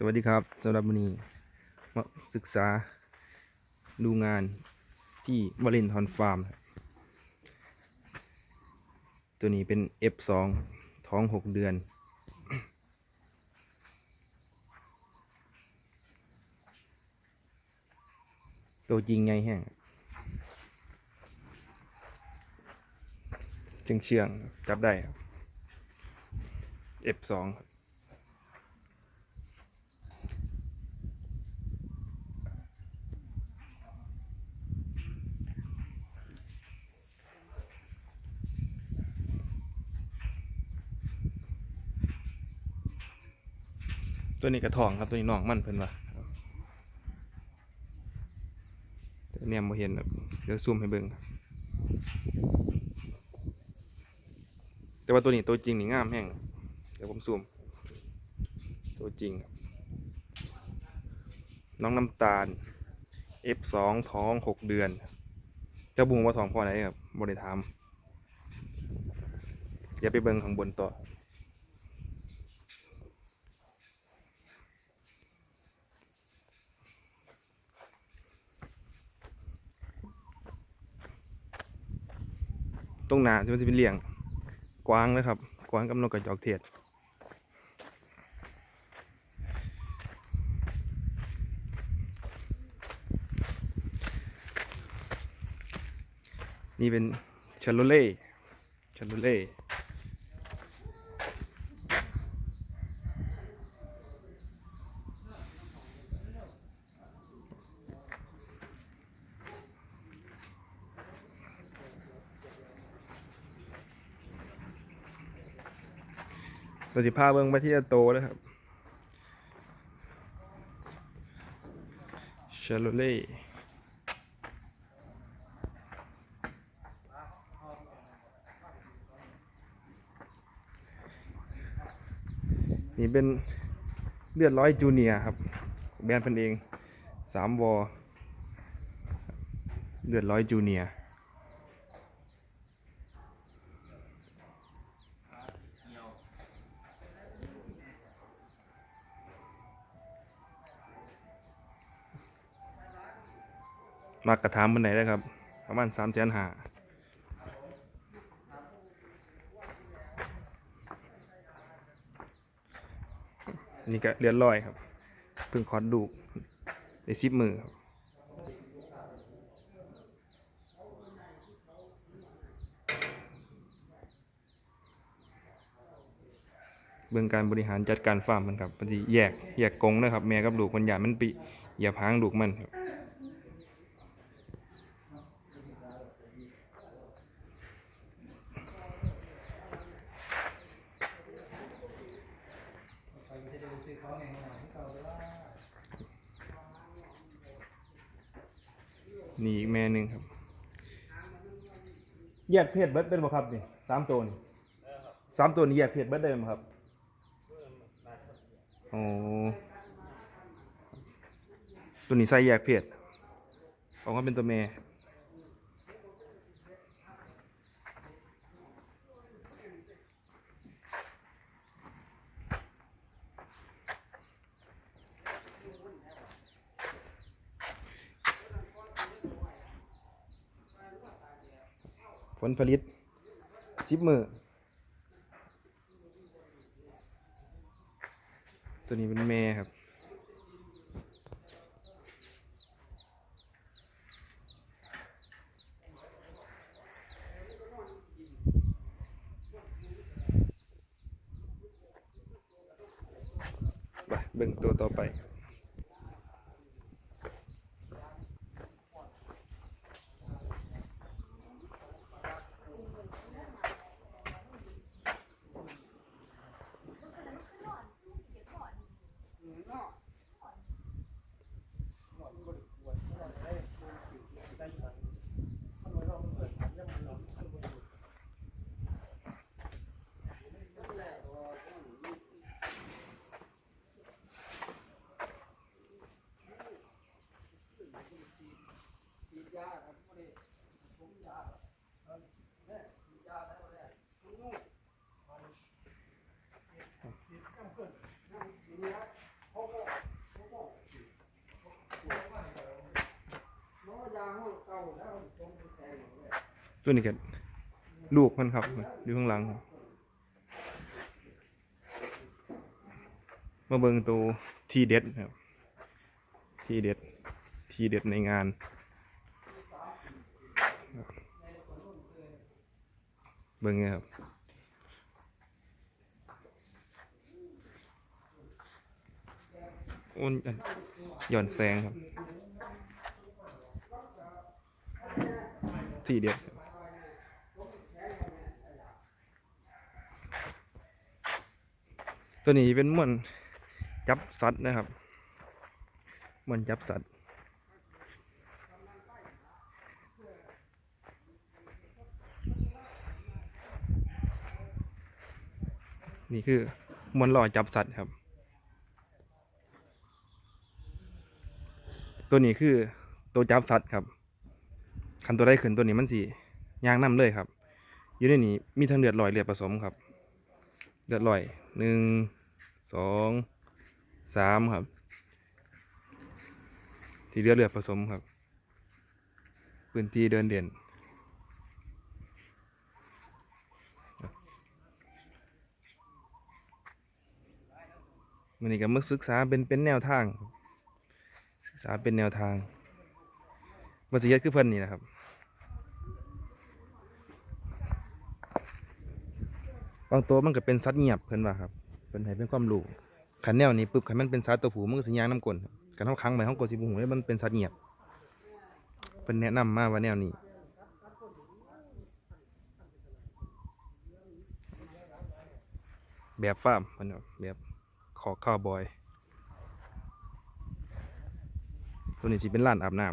สวัสดีครับสำหรับวันนี้มาศึกษาดูงานที่วาเลนทอนฟาร์ม ตัวนี้เป็น F2 ท้อง 6 เดือน ตัวจริงไงแห้งจึงเชื่องจับได้ F2 ครับ ตัวนี้กระทองครับตัวนี้น้องมันเพิ่นว่าแต่เนี่ยบ่เห็นเดี๋ยวซูมให้เบิ่งแต่ว่าตัวนี้ตัวจริงนี่งามแห้งเดี๋ยวผมซูม ตัวจริงครับน้องน้ำตาล F2 ท้อง6เดือนเจ้าบุงว่าท้องพอไหนครับบริถามอย่าไปเบิ่งข้างบนต่อ ตรงหน้าที่มันจะเป็นเลี้ยงกวางนะครับ กวางกับนกกระจอกเทศนี่เป็นชาโลเล่ชาโลเล่ เราสิพาเบิ่งไปที่โตแล้วครับชาโลเล่นี่เป็นเลือดร้อยจูเนียครับ แบรนด์พันเองสามวอเลือดร้อยจูเนียร์ มากระทามันไหนได้ครับ ประมาณสามแสนหานี่ก็เลือนลอยครับเพิ่งคอดดูกในซิปมือครับเบื้องการบริหารจัดการฟาร์มมันครับมันจะแยกแยกกงนะครับ แม่กับลูกมันอย่ามันปีอย่าพางลูกมันครับ นี่อีกแม่หนึ่งครับ แยกเพศเบิดเป็นบ่ครับนี่สามตัวนี่สามตัวนี่แยกเพศเบิดได้ไหมครับโอ้ตัวนี้ใส่แยกเพศออกมาเป็นตัวแม่ ผลผลิตสิบมือตัวนี้เป็นแม่ครับไปเบิ่งตัวต่อไป น ตัวนี้ก็ลูกมันครับอยู่ข้างหลังครับมาเบิ่งตัวทีเด็ดครับ ทีเด็ด ทีเด็ดในงาน เบิ่งไงครับโอ้นหย่อนแสงครับ ทีเด็ดครับ ตัวนี้เป็นเหมือนจับสัตว์นะครับเหมือนจับสัตว์นี่คือมวนหล่อจับสัตว์ครับ ตัวนี้คือตัวจับสัตว์ครับคันตัวได้ขึ้นตัวนี้มันสียางน้ำเลยครับ อยู่ในนี้มีทั้งเลือดลอยเลือดผสมครับเลือดลอยหนึ่ง สองสามครับ ที่เลือดเลือดผสมครับ พื้นที่เดินเด่น มันนี่ก็มาศึกษาเป็นเป็นแนวทาง ศึกษาเป็นแนวทางวัสยดคือเพิ่นนี่นะครับบางตัวมันก็เป็นสัตว์เงียบเพิ่นว่าครับ เพิ่นให้เป็นความรู้ขันแนวนี้ปุ๊บขันมันเป็นสัตว์ตัวผู้มันก็สิย่างน้ำกลนครับกันเฮาค้างไว้เฮาก็สิบ่ฮู้ว่ามันเป็นสัตว์เงียบเพิ่นแนะนำมาว่าแนวนี้แบบฟาร์มเพิ่นแบบขอข้าวบอย ตัวนี้สิเป็นร้านอาบน้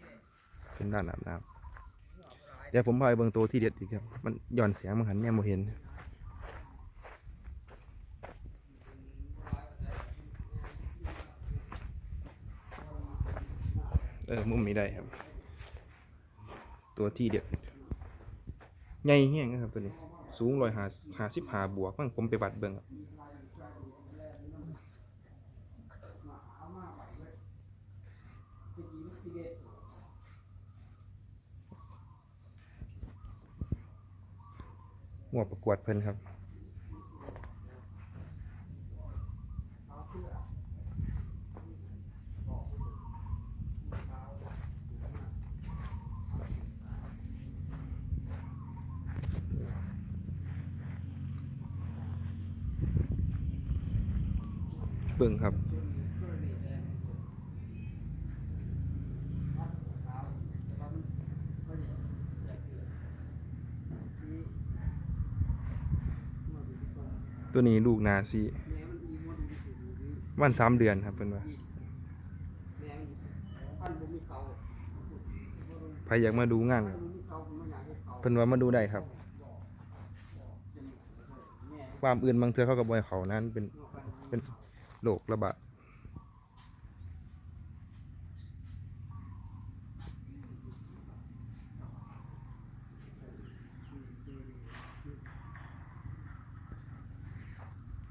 ำเป็นร้านอาบน้ำเดี๋ยวผมพาไปเบิ่งตัวที่เด็ดอีกครับ มันย้อนเสียงมันหันแม่โมเห็น เออมุมนี้ได้ครับ ตัวที่เด็ดใหญ่เฮี้ยงนะครับตัวนี้ สูงร้อยหาหาสิบหาบวกมั้งผมไปวัดเบิ่งครับหมวประกวดเพิ่นครับ เบิ่งครับตัวนี้ลูกนาซีวันสามเดือนครับเพิ่นว่าใครอยากมาดูงานเพิ่นว่ามาดูได้ครับความอื่นบางเทือเขาก็บ่ให้เขานั้นเป็น โรคระบาด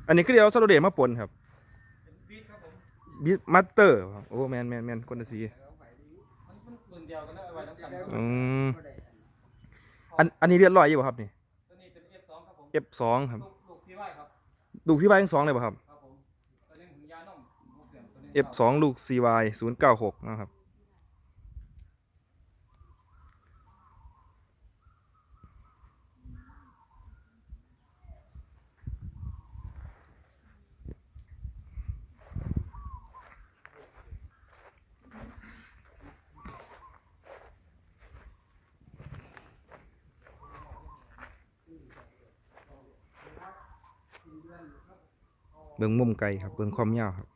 อันนี้คือเดี๋ยวซาโดเดตมาปนครับบีทครับผมบิมัตเตอร์ครับโอ้แมนแมนแมนคนละสีมันมันปืนเดียวกันนะเอาไว้น้ำกันครับอืมอันอันนี้เลือดลอยอยู่บ่ครับนี่ตัวนี้เป็น F2 ครับผม F2 ครับ ลูกลูกซีไว้ครับ ลูกที่ใบทั้งสองเลยป่ะครับ F2 ลูก CY 096 นะครับ เบิ่งมุมไกลครับ เบิ่งความยาวครับ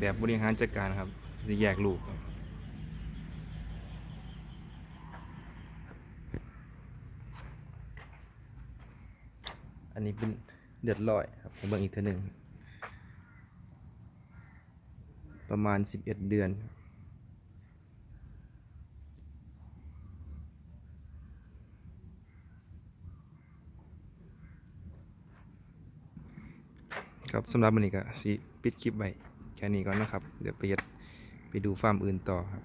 แบบบริหารจัดการครับจะแยกลูกอันนี้เป็นเดือดลอยครับผมเบิ่งอีกเท่านึงประมาณ 11 เดือน ครับสำหรับวันนี้ก็สิปิดคลิปไว้ แค่นี้ก่อนนะครับ เดี๋ยวไปเฮ็ดไปดูฟาร์มอื่นต่อครับ